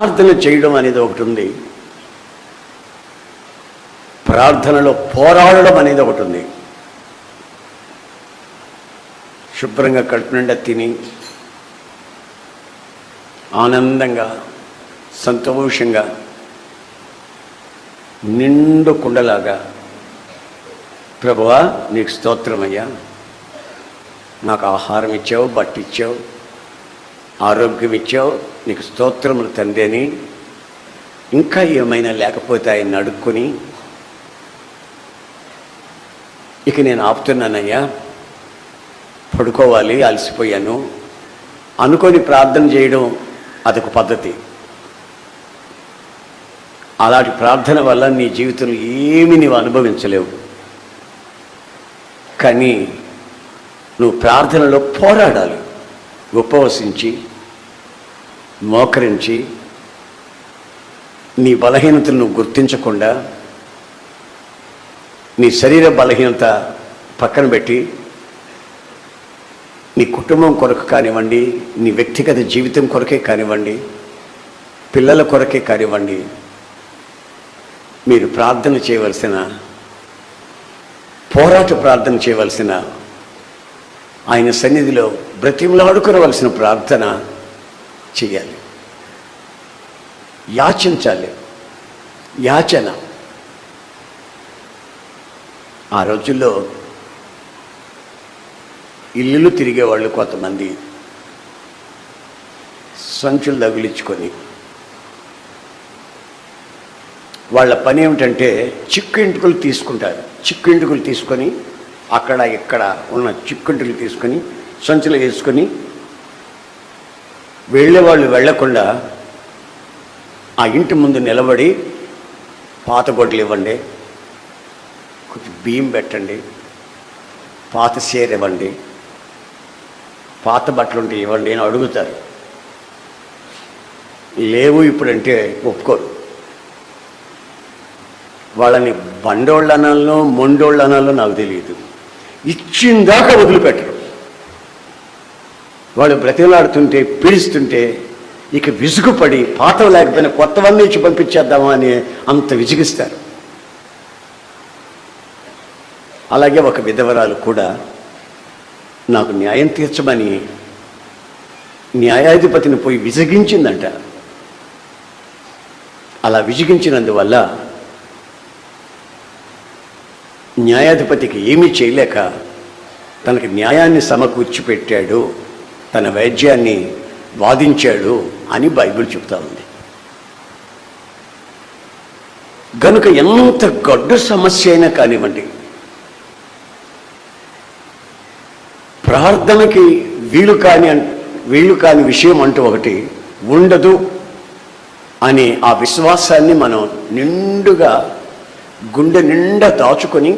ప్రార్థన చేయడం అనేది ఒకటి ఉంది. ప్రార్థనలో పోరాడడం అనేది ఒకటి ఉంది. శుభ్రంగా కడుపు నిండా తిని ఆనందంగా సంతోషంగా నిండు కుండలాగా ప్రభువా నీకు స్తోత్రమయ్యా. నాకు ఆహారం ఇచ్చావు బట్టిచ్చావు ఆరోగ్యం ఇచ్చావు నీకు స్తోత్రములు తండ్రి ఇంకా ఏమైనా లేకపోతే ఆయన అడుక్కొని ఇక నేను ఆపుతున్నానయ్యా పడుకోవాలి అలసిపోయాను. అనుకొని ప్రార్థన చేయడం అదొక పద్ధతి. అలాంటి ప్రార్థన వల్ల నీ జీవితంలో ఏమి నీవు అనుభవించలేవు. కానీ నువ్వు ప్రార్థనలో పోరాడాలి. ఉపవసించి మోకరించి నీ బలహీనతను గుర్తించకుండా నీ శరీర బలహీనత పక్కన పెట్టి నీ కుటుంబం కొరకు కానివ్వండి నీ వ్యక్తిగత జీవితం కొరకే కానివ్వండి పిల్లల కొరకే కానివ్వండి మీరు ప్రార్థన చేయవలసిన పోరాట ప్రార్థన చేయవలసిన ఆయన సన్నిధిలో బ్రతిమలాడుకునవలసిన ప్రార్థన చేయాలి. యాచించాలి. యాచన. ఆ రోజుల్లో ఇల్లులు తిరిగేవాళ్ళు కొంతమంది. సంచులు తగిలించుకొని. వాళ్ళ పని ఏమిటంటే చిక్కు ఇంటుకలు తీసుకుంటారు. చిక్కు ఇంటుకలు తీసుకొని అక్కడ ఇక్కడ ఉన్న చిక్కుంటులు తీసుకొని సంచులు వేసుకొని వెళ్ళేవాళ్ళు వెళ్ళకుండా ఆ ఇంటి ముందు నిలబడి పాత గొడ్లు ఇవ్వండి కొంచెం బియ్యం పెట్టండి పాత చీర ఇవ్వండి పాత బట్టలు ఉంటే ఇవ్వండి అని అడుగుతారు. లేవు ఇప్పుడంటే ఒప్పుకోరు. వాళ్ళని బండోళ్ళు అనాలనో మొండోళ్ళు అనాలో నాకు తెలియదు. ఇచ్చిందాకా వదిలిపెట్టరు. వాళ్ళు బ్రతిలాడుతుంటే పీడిస్తుంటే ఇక విసుగుపడి పాత లేకపోయినా కొత్తవన్నీ ఇచ్చి పంపించేద్దామా అని అంత విసిగిస్తారు. అలాగే ఒక విధవరాలు కూడా నాకు న్యాయం తీర్చమని న్యాయాధిపతిని పోయి విసిగించిందంట. అలా విసిగించినందువల్ల న్యాయాధిపతికి ఏమీ చేయలేక తనకి న్యాయాన్ని సమకూర్చి పెట్టాడు తన వైద్యాన్ని వాదించాడు అని బైబిల్ చెప్తా ఉంది. గనుక ఎంత గడ్డు సమస్య అయినా కానివ్వండి ప్రార్థనకి వీలు కాని వీలు కాని విషయం అంటూ ఒకటి ఉండదు అనే ఆ విశ్వాసాన్ని మనం నిండుగా గుండె నిండా దాచుకొని